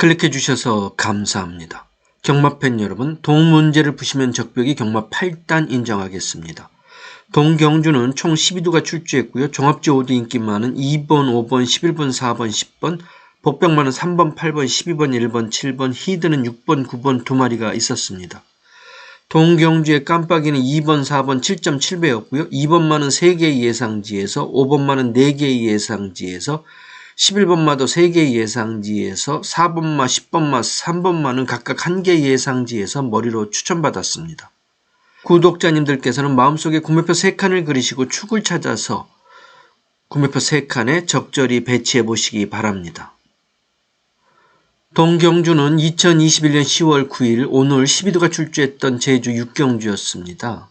클릭해 주셔서 감사합니다. 경마팬 여러분, 동 문제를 푸시면 적벽이 경마 8단 인정하겠습니다. 동경주는 총 12두가 출주했고요. 종합지 5두 인기 많은 2번, 5번, 11번, 4번, 10번, 복병만은 3번, 8번, 12번, 1번, 7번, 히드는 6번, 9번 두 마리가 있었습니다. 동경주의 깜빡이는 2번, 4번 7.7배였고요. 2번만은 3개의 예상지에서 5번만은 4개의 예상지에서 11번마도 3개의 예상지에서 4번마, 10번마, 3번마는 각각 1개의 예상지에서 머리로 추천받았습니다. 구독자님들께서는 마음속에 구매표 3칸을 그리시고 축을 찾아서 구매표 3칸에 적절히 배치해 보시기 바랍니다. 동경주는 2021년 10월 9일 오늘 12도가 출주했던 제주 육경주였습니다.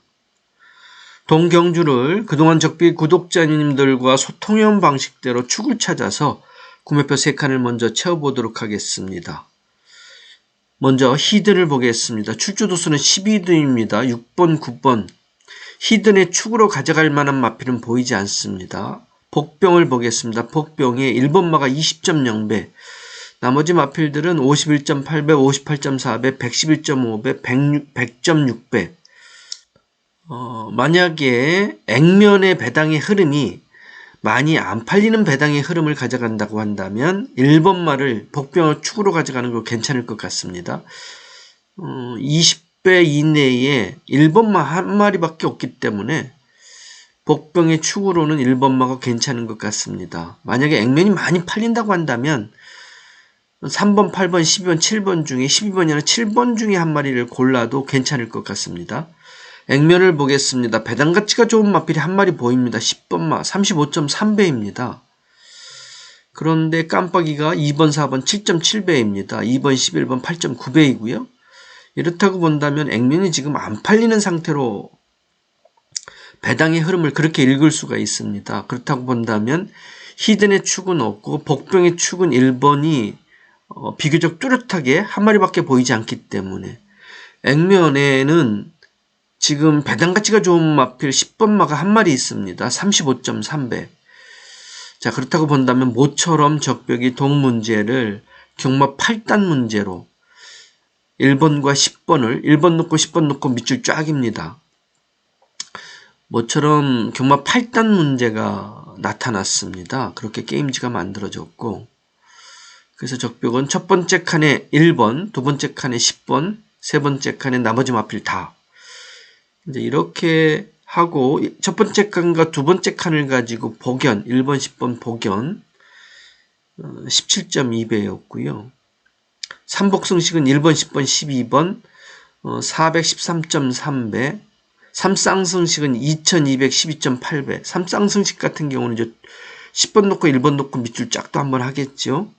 동경주를 그동안 적비 구독자님들과 소통형 방식대로 축을 찾아서 구매표 3칸을 먼저 채워보도록 하겠습니다. 먼저 히든을 보겠습니다. 출주도수는 12두입니다. 6번, 9번. 히든의 축으로 가져갈 만한 마필은 보이지 않습니다. 복병을 보겠습니다. 복병의 1번마가 20.0배, 나머지 마필들은 51.8배, 58.4배, 111.5배, 100.6배. 어, 만약에 액면의 배당의 흐름이 많이 안 팔리는 배당의 흐름을 가져간다고 한다면 1번 말을 복병을 축으로 가져가는 거 괜찮을 것 같습니다. 어, 20배 이내에 1번마 한 마리밖에 없기 때문에 복병의 축으로는 1번마가 괜찮은 것 같습니다. 만약에 액면이 많이 팔린다고 한다면 3번, 8번, 12번, 7번 중에 12번이나 7번 중에 한 마리를 골라도 괜찮을 것 같습니다. 액면을 보겠습니다. 배당 가치가 좋은 마필이 한 마리 보입니다. 10번 마 35.3배입니다. 그런데 깜빡이가 2번, 4번 7.7배입니다. 2번, 11번 8.9배이고요. 이렇다고 본다면 액면이 지금 안 팔리는 상태로 배당의 흐름을 그렇게 읽을 수가 있습니다. 그렇다고 본다면 히든의 축은 없고 복병의 축은 1번이 어, 비교적 뚜렷하게 한 마리밖에 보이지 않기 때문에 액면에는 지금 배당 가치가 좋은 마필 10번 마가 한 마리 있습니다. 35.3배. 자, 그렇다고 본다면 모처럼 적벽이 동 문제를 경마 8단 문제로 1번과 10번을 1번 놓고 10번 놓고 밑줄 쫙입니다. 모처럼 경마 8단 문제가 나타났습니다. 그렇게 게임지가 만들어졌고 그래서 적벽은 첫 번째 칸에 1번, 두 번째 칸에 10번, 세 번째 칸에 나머지 마필 다. 이제 이렇게 하고 첫 번째 칸과 두 번째 칸을 가지고 복연, 1번, 10번 복연 17.2배였고요. 삼복승식은 1번, 10번, 12번 413.3배, 삼쌍승식은 2212.8배. 삼쌍승식 같은 경우는 이제 10번 놓고 1번 놓고 밑줄 짝도 한번 하겠죠.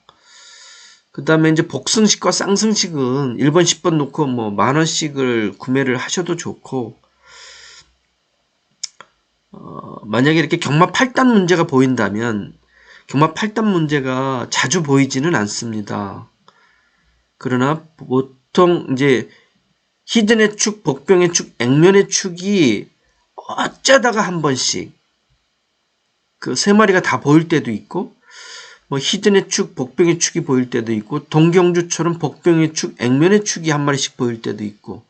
그 다음에 이제 복승식과 쌍승식은 1번, 10번 놓고 뭐 만원씩을 구매를 하셔도 좋고, 어, 만약에 이렇게 경마 8단 문제가 보인다면, 경마 8단 문제가 자주 보이지는 않습니다. 그러나 보통 이제 히든의 축, 복병의 축, 액면의 축이 어쩌다가 한 번씩 그 세 마리가 다 보일 때도 있고 뭐 히든의 축, 복병의 축이 보일 때도 있고 동경주처럼 복병의 축, 액면의 축이 한 마리씩 보일 때도 있고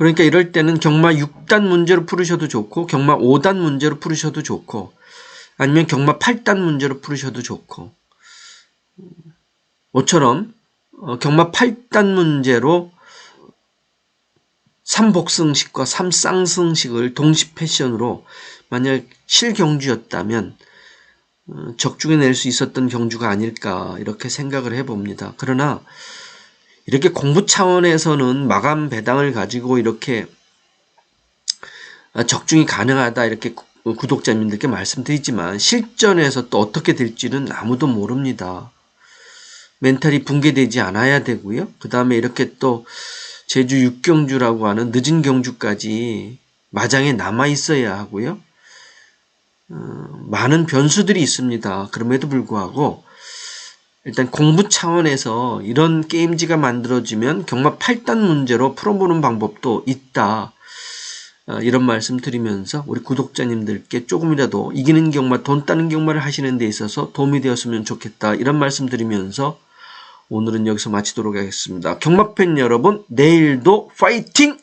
그러니까 이럴 때는 경마 6단 문제로 풀으셔도 좋고 경마 5단 문제로 풀으셔도 좋고 아니면 경마 8단 문제로 풀으셔도 좋고 모처럼 어, 경마 8단 문제로 3복승식과 3쌍승식을 동시 패션으로 만약 실경주였다면 어, 적중해 낼 수 있었던 경주가 아닐까 이렇게 생각을 해봅니다. 그러나 이렇게 공부 차원에서는 마감 배당을 가지고 이렇게 적중이 가능하다 이렇게 구독자님들께 말씀드리지만 실전에서 또 어떻게 될지는 아무도 모릅니다. 멘탈이 붕괴되지 않아야 되고요. 그 다음에 이렇게 또 제주 육경주라고 하는 늦은 경주까지 마장에 남아 있어야 하고요. 어, 많은 변수들이 있습니다. 그럼에도 불구하고 일단 공부 차원에서 이런 게임지가 만들어지면 경마 8단 문제로 풀어보는 방법도 있다. 어, 이런 말씀 드리면서 우리 구독자님들께 조금이라도 이기는 경마, 돈 따는 경마를 하시는 데 있어서 도움이 되었으면 좋겠다. 이런 말씀 드리면서 오늘은 여기서 마치도록 하겠습니다. 경마팬 여러분, 내일도 파이팅!